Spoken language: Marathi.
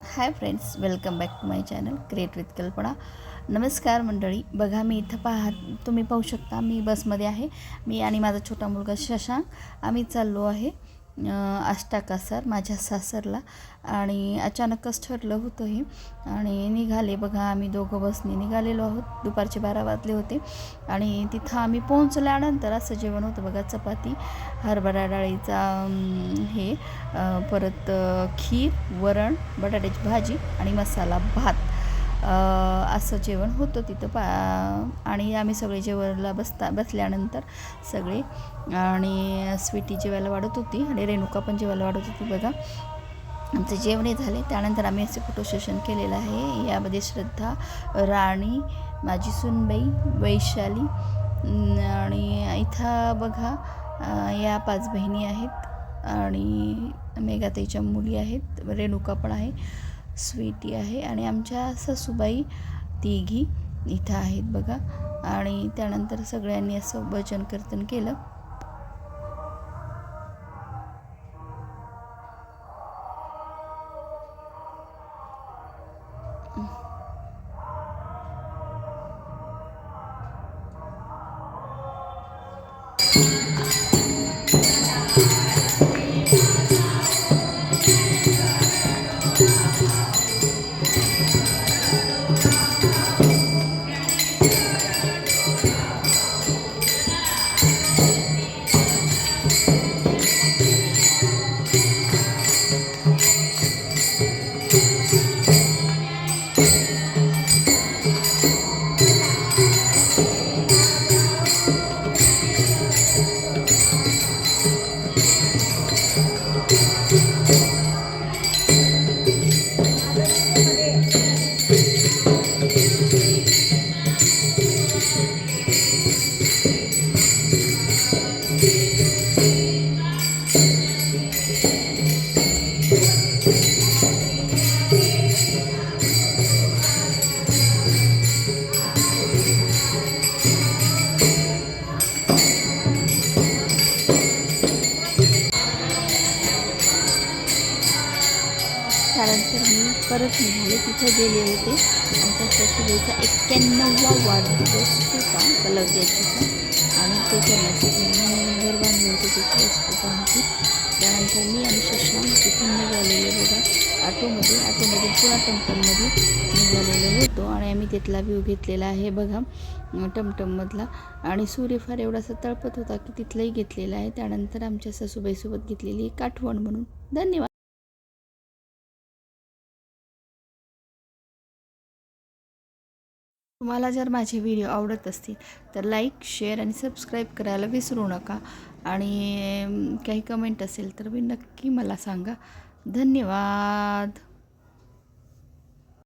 Hi friends welcome back to my channel create with Kalpana नमस्कार मंडळी बघा मी इथं पाहा तुम्ही पाहू शकता मी बसमध्ये आहे. मी आणि माझा छोटा मुलगा शशांक आम्ही चाललो आहे. आष्टा कासार माझ्या सासरला. आणि अचानकच ठरलं होतं हे आणि निघाले बघा आम्ही दोघं बसने निघालेलो आहोत. दुपारचे बारा वाजले होते. आणि तिथं आम्ही पोहोचल्यानंतर असं जेवण होतं बघा चपाती हरभरा डाळीचा हे परत खीर वरण बटाट्याची भाजी आणि मसाला भात. असं जेवण होतं तिथं पा आणि आम्ही सगळे जेवायला बसता बसल्यानंतर सगळे आणि स्वीटी जेवायला वाढत होती आणि रेणुका पण जेवायला वाढत होती बघा. आमचे जेवणे झाले त्यानंतर आम्ही असे फोटो सेशन केलेलं आहे. यामध्ये श्रद्धा राणी माझी सुनबाई वैशाली आणि इथं बघा या पाच बहिणी आहेत आणि मेघाताईच्या मुली आहेत रेणुका पण आहे. स्वीटी आहे आणि आमच्या सासूबाई तिघी इथं आहेत बघा. आणि त्यानंतर सगळ्यांनी असं भजन कीर्तन केलं. त्यानंतर मी परत निघाले तिथं गेले होते. आमच्या सासूबाईचा एक्क्याण्णववा वाढदिवस होता कलर द्यायचा आणि ते करण्यासाठी मी बांधले होते तिथे वस्तू पाहते त्यानंतर मी आणि शशांक तिथून निघालेले बघा. ऑटोमध्ये ऑटोमध्ये पुन्हा टमटममध्ये निघालेलो होतो. आणि आम्ही तिथला व्ह्यू घेतलेला आहे बघा टमटममधला. आणि सूर्य फार एवढासा तळपत होता की तिथलंही घेतलेला आहे. त्यानंतर आमच्या सासूबाईसोबत घेतलेली एक आठवण म्हणून. धन्यवाद. तुम्हाला जर माझे व्हिडिओ आवडत असतील तर लाईक शेअर आणि सबस्क्राईब करायला विसरू नका. आणि काही कमेंट असेल तर मी नक्की मला सांगा. धन्यवाद.